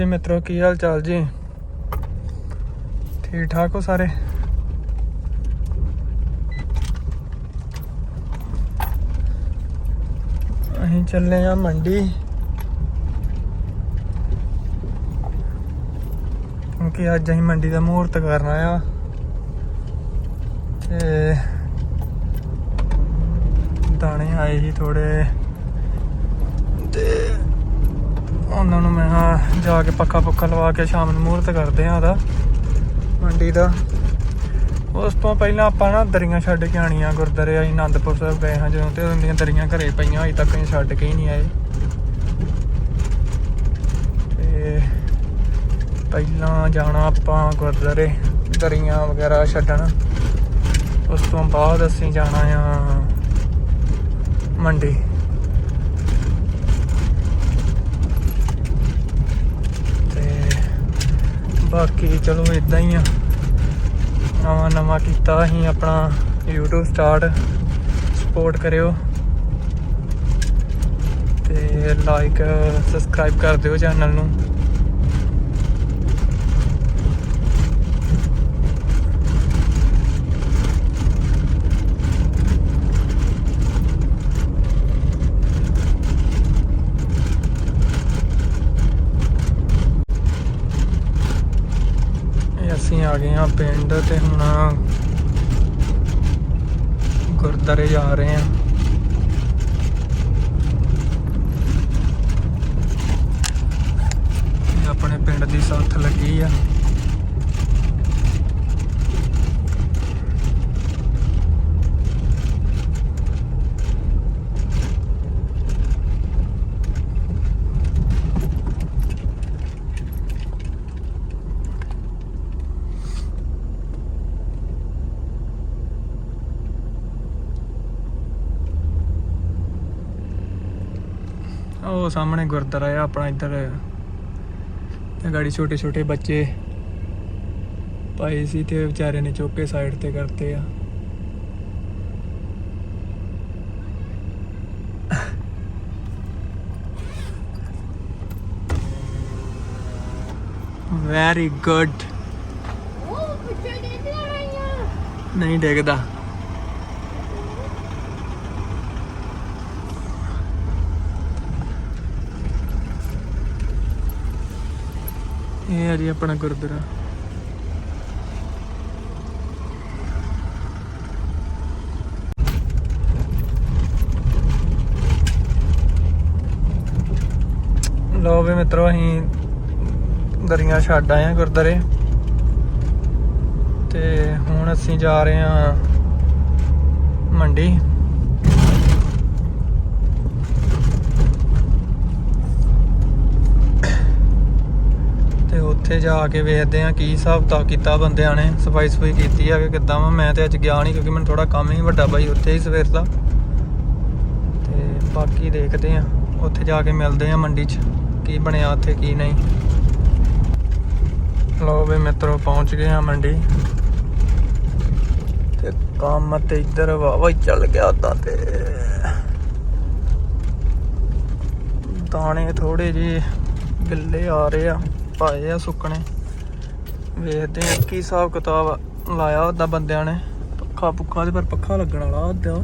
ਜੀ, ਮਿੱਤਰੋ, ਕੀ ਹਾਲ ਚਾਲ ਜੀ? ਠੀਕ ਠਾਕ ਹੋ ਸਾਰੇ? ਅਸੀਂ ਚੱਲੇ ਆ ਮੰਡੀ। ਕਿਉਂਕਿ ਅੱਜ ਅਸੀਂ ਮੰਡੀ ਦਾ ਮਹੂਰਤ ਕਰਨਾ ਆ ਤੇ ਦਾਣੇ ਆਏ ਸੀ ਥੋੜੇ ਤੇ ਉਹਨਾਂ ਨੂੰ ਮੈਂ ਕਿਹਾ ਜਾ ਕੇ ਪੱਕਾ ਪੁੱਕਾ ਲਵਾ ਕੇ ਸ਼ਾਮ ਨੂੰ ਮਹੂਰਤ ਕਰਦੇ ਆ ਉਹਦਾ, ਮੰਡੀ ਦਾ। ਉਸ ਤੋਂ ਪਹਿਲਾਂ ਆਪਾਂ ਨਾ ਦਰੀਆਂ ਛੱਡ ਕੇ ਆਣੀਆਂ ਗੁਰਦਾਰੇ ਅਸੀਂ ਆਨੰਦਪੁਰ ਸਾਹਿਬ ਗਏ ਹਾਂ ਜਦੋਂ ਤੇ ਉਹਦੀਆਂ ਦਰੀਆਂ ਘਰੇ ਪਈਆਂ, ਅਜੇ ਤੱਕ ਅਸੀਂ ਛੱਡ ਕੇ ਹੀ ਨਹੀਂ ਆਏ। ਤੇ ਪਹਿਲਾਂ ਜਾਣਾ ਆਪਾਂ ਗੁਰਦਾਰੇ ਦਰੀਆਂ ਵਗੈਰਾ ਛੱਡਣ। ਉਸ ਤੋਂ ਬਾਅਦ ਅਸੀਂ ਜਾਣਾ ਆ ਮੰਡੀ ਤੇ ਬਾਕੀ ਚਲੋ ਇਦਾਂ ਹੀ ਆ। ਨਵਾਂ ਨਵਾਂ ਕੀਤਾ ਅਸੀਂ ਆਪਣਾ YouTube ਸਟਾਰਟ ਸਪੋਰਟ ਕਰਿਓ। ਤੇ ਲਾਈਕ ਸਬਸਕ੍ਰਾਈਬ ਕਰ ਦਿਓ ਚੈਨਲ ਨੂੰ। ਇਹ ਆ ਪਿੰਡ ਤੇ ਹੁਣ ਗੁਰਦਾਰੇ ਜਾ ਰਹੇ ਆ ਇਹ ਆਪਣੇ ਪਿੰਡ ਦੀ ਸਾਥ ਲੱਗੀ ਆ ਉਹ ਸਾਹਮਣੇ ਗੁਰਦੁਆਰਾ ਆ ਆਪਣਾ ਇੱਧਰ ਤੇ ਗਾੜੀ ਛੋਟੇ ਛੋਟੇ ਬੱਚੇ ਪਾਏ ਸੀ ਤੇ ਵਿਚਾਰੇ ਨੇ ਚੁੱਕ ਕੇ ਸਾਈਡ ਤੇ ਕਰਤੇ ਆ। ਵੈਰੀ ਗੁੱਡ ਉਹ ਪਿੱਛੇ ਰਹੀਆਂ। ਨਹੀਂ ਡਿੱਗਦਾ। ਇਹ ਹੈ ਜੀ ਆਪਣਾ ਗੁਰਦੁਆਰਾ। ਲੋ ਵੀ ਮਿੱਤਰੋ, ਅਸੀਂ ਦਰੀਆਂ ਛੱਡ ਆਏ ਆ ਗੁਰਦੁਆਰੇ। ਤੇ ਹੁਣ ਅਸੀਂ ਜਾ ਰਹੇ ਹਾਂ ਮੰਡੀ ਤੇ ਉੱਥੇ ਜਾ ਕੇ ਵੇਖਦੇ ਹਾਂ ਕੀ ਹਿਸਾਬ ਤਾਂ ਕੀਤਾ ਬੰਦਿਆਂ ਨੇ, ਸਫ਼ਾਈ ਸਫ਼ਾਈ ਕੀਤੀ ਆ ਕਿ ਕਿੱਦਾਂ ਵਾ। ਮੈਂ ਤੇ ਅੱਜ ਗਿਆ ਨਹੀਂ ਕਿਉਂਕਿ ਮੈਨੂੰ ਥੋੜਾ ਕੰਮ ਹੀ ਵੱਡਾ ਬਾਈ ਉੱਥੇ ਹੀ ਸਵੇਰ ਦਾ। ਤੇ ਬਾਕੀ ਦੇਖਦੇ ਹਾਂ, ਉੱਥੇ ਜਾ ਕੇ ਮਿਲਦੇ ਹਾਂ ਮੰਡੀ 'ਚ, ਕੀ ਬਣਿਆ ਉੱਥੇ, ਕੀ ਨਹੀਂ। ਲੋ ਵੀ ਮਿੱਤਰੋ, ਪਹੁੰਚ ਗਏ ਆ ਮੰਡੀ। ਤੇ ਕੰਮ ਤੇ ਇੱਧਰ ਵਾਵਾ ਹੀ ਚੱਲ ਗਿਆ ਉਦਾਂ ਤੇ। ਦਾਣੇ ਥੋੜੇ ਜਿਹੇ ਗਿੱਲੇ ਆ ਰਹੇ ਆ। ਪਾਏ ਆ ਸੁੱਕਣੇ। ਵੇਖਦੇ ਆ ਕੀ ਹਿਸਾਬ ਕਿਤਾਬ ਲਾਇਆ ਉਹਦਾ ਬੰਦਿਆਂ ਨੇ। ਪੱਖਾ ਪੁੱਖਾ ਤੇ ਪਰ ਪੱਖਾ ਲੱਗਣ ਵਾਲਾ ਉਦਾਂ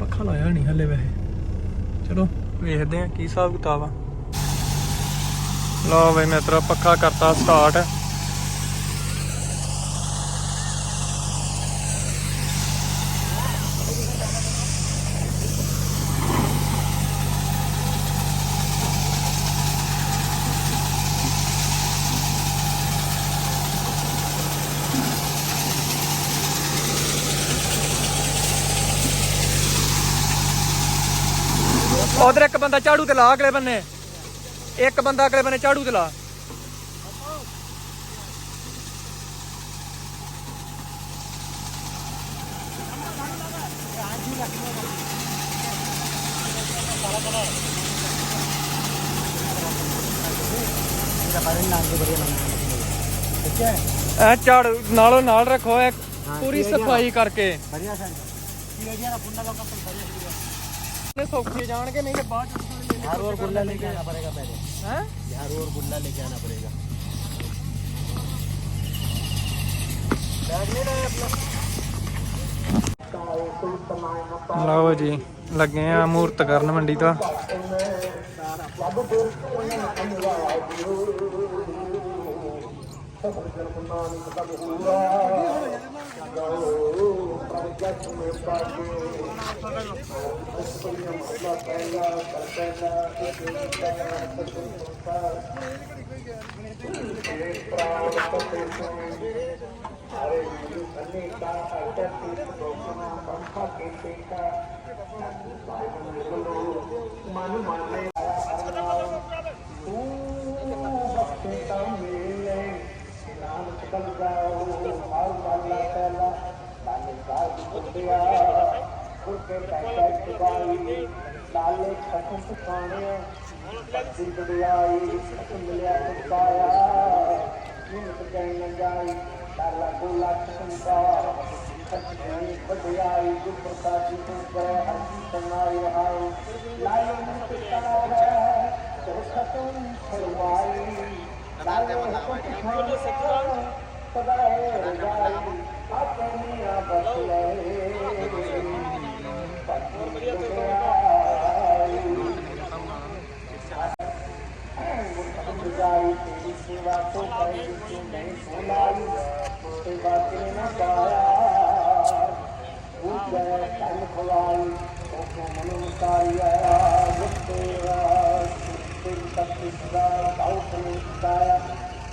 ਪੱਖਾ ਲਾਇਆ ਨਹੀਂ ਹਲੇ ਵੈਸੇ। ਚਲੋ, ਵੇਖਦੇ ਆ ਕੀ ਹਿਸਾਬ ਕਿਤਾਬ ਆ। ਲਓ ਬਈ ਮਿੱਤਰੋ, ਪੱਖਾ ਕਰਤਾ ਸਟਾਰਟ ਉਧਰ ਇੱਕ ਬੰਦਾ ਝਾੜੂ ਤੇ ਲਾ ਅਗਲੇ ਬੰਨੇ। ਇੱਕ ਬੰਦਾ ਅਗਲੇ ਬੰਨੇ ਝਾੜੂ ਤੇ ਲਾ। ਐ ਝਾੜੂ ਨਾਲੋਂ ਨਾਲ ਰੱਖੋ ਐ ਪੂਰੀ ਸਫ਼ਾਈ ਕਰਕੇ। ਵਧੀਆ ਸਰ ਕੀ ਹੋ ਗਿਆ ਨਾ ਪੁੰਨਾ ਦਾ ਕੰਮ ਨੇ ਸੌਖੇ ਜਾਣਗੇ ਨਹੀਂ ਤੇ ਬਾਅਦ ਚ हर और गुल्ला लेके आना पड़ेगा पहले ਹੈ बिहार और गुल्ला लेके आना पड़ेगा ਲਓ ਜੀ ਲੱਗੇ ਆ ਮੂਰਤ ਕਰਨ ਮੰਡੀ ਦਾ تخرج القمان قبهورا بركات من باقي الصلي الله تعالى فرسانا अरे अन्य का अटक रोकना पंखा के का मन माने तू ਲਾਲੇ ਖਤਮ ਸੁਖਾਣੇ ਬੱਤੀ ਬੜਾਈ ਖਤਮ ਮਿਲਿਆ ਤੁਕਾਇਆ ਨਿਮਤ ਕਹਿਣ ਜਾਈ ਲਾਲਾ ਗੋਲਾ ਸੰਸਾਰ ਖਤਮ ਬੜਾਈ ਗੁਰਪਤਾ ਜੀ ਤੋਂ ਗਏ ਹਰੀ ਸਨਾਈ ਆਏ ਲਾਲੇ ਨਿਮਤ ਕਰਾਇਆ ਤੋ แต่มันหาไม่ได้ รู้สึกร้อนตาย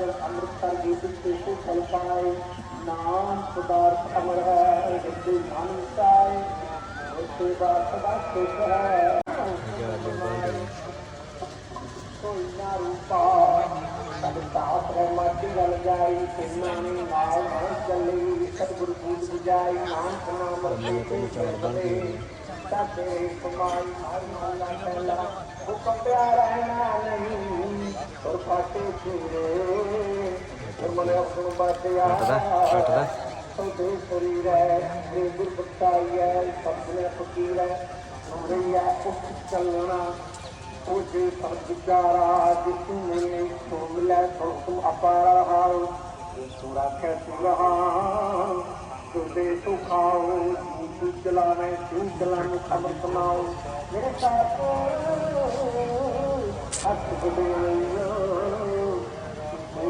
ਅੰਦਰ ਅੰਮ੍ਰਿਤਸਰ ਦੀ ਸਪੈਸ਼ਲ ਕਲਪਾਏ ਨਾਮ ਸੁਦਾਰਥ ਅਮਰ ਹੈ ਜਿੱਤੇ ਮਨ ਸਾਏ ਉਸੇ ਬਾਤ ਸਦਾ ਖੁਸ਼ ਹੈ। ਕੋਈ ਨਾ ਰੂਪਾ ਸਦਾ ਪ੍ਰੇਮਾ ਦੀ ਗਲ ਜਾਈ ਕਿੰਨਾ ਨੇ ਨਾਲ ਨਾਲ ਚੱਲੀ, ਸਤਿਗੁਰੂ ਜੀ ਬੁਝਾਈ ਨਾਮ ਸੁਨਾਮ ਰਤੇ ਚੱਲਦੇ ਸਾਡੇ ਕਮਾਈ ਹਰ ਮਾਲਾ ਪਹਿਲਾ, ਹੁਕਮ ਪਿਆਰਾ ਨਾ ਨਹੀਂ ਪਰ ਪਾਟੇ ਚੂਰੇ ਕੱਟਦਾ ਕੱਟਦਾ ਸੋਤੇ ਸਰੀਰ ਹੈ ਜੇ ਗੁਰਪਤਾਈ ਹੈ ਸਭਨੇ ਫਕੀਰ ਹੈ ਸੁਰਿਆ ਉਸ ਚੱਲਣਾ ਉਹ ਜੇ ਸਰਦਾਰਾ ਜਿਤੂ ਨੇ ਸੋਮ ਲੈ ਸੋ ਤੁਮ ਅਪਾਰ ਰਹਾਉ ਸੁਰਾ ਕੈ ਸੁਰਾ ਸੁਦੇ ਸੁਖਾਉ ਤੂ ਚਲਾਵੇ ਤੂ ਚਲਾਨ ਖਬਰ ਸੁਣਾਉ ਮੇਰੇ ਸਾਥ ਹੱਥ ਬੁਦੇ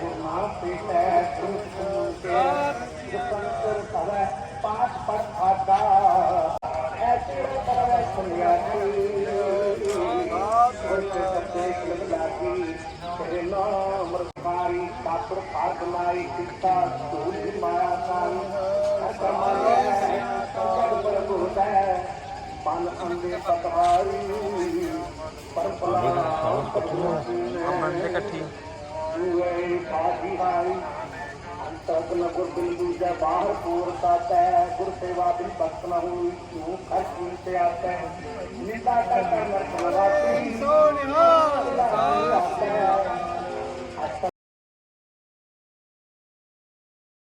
ਗੁਰਨਾਮ ਪੀਠ ਹੈ ਗੁਰੂ ਸੁਣਨ ਕੇ ਜਪੰਤਰ ਕਵੈ ਪਾਠ ਪੜ ਆਤਾ ਐਸੇ ਕਰਵੈ ਸੁਨਿਆ ਜੀ ਮਰਕਾਰੀ ਕਾਤਰ ਭਾਰਤ ਲਾਈ ਕਿਤਾ ਸੂਰੀ ਮਾਇਆ ਕਾਨ ਅਸਮਾਨ ਪਰ ਗੁਰਦਾ ਮਨ ਅੰਦੇ ਪਤਹਾਰੀ ਪਰ ਪਲਾ ਪਤਲਾ ਮਨ ਇਕੱਠੀ। ਜੂਏ ਸਾਧੀ ਹਾਈ ਅੰਤਕ ਨਗਰ ਬਿੰਦੂ ਜਾ ਬਾਹਰ ਪੂਰਤਾ ਤੈ ਗੁਰ ਸੇਵਾ ਦੀ ਭਗਤ ਨਾ ਹੋਈ ਕਿਉ ਕਰ ਕੀਤੇ ਆਤੈ ਨਿਤਾ ਕਰਤਾ ਮਰਤ ਲਵਾਤੀ ਸੋ ਨਿਹਾਲ।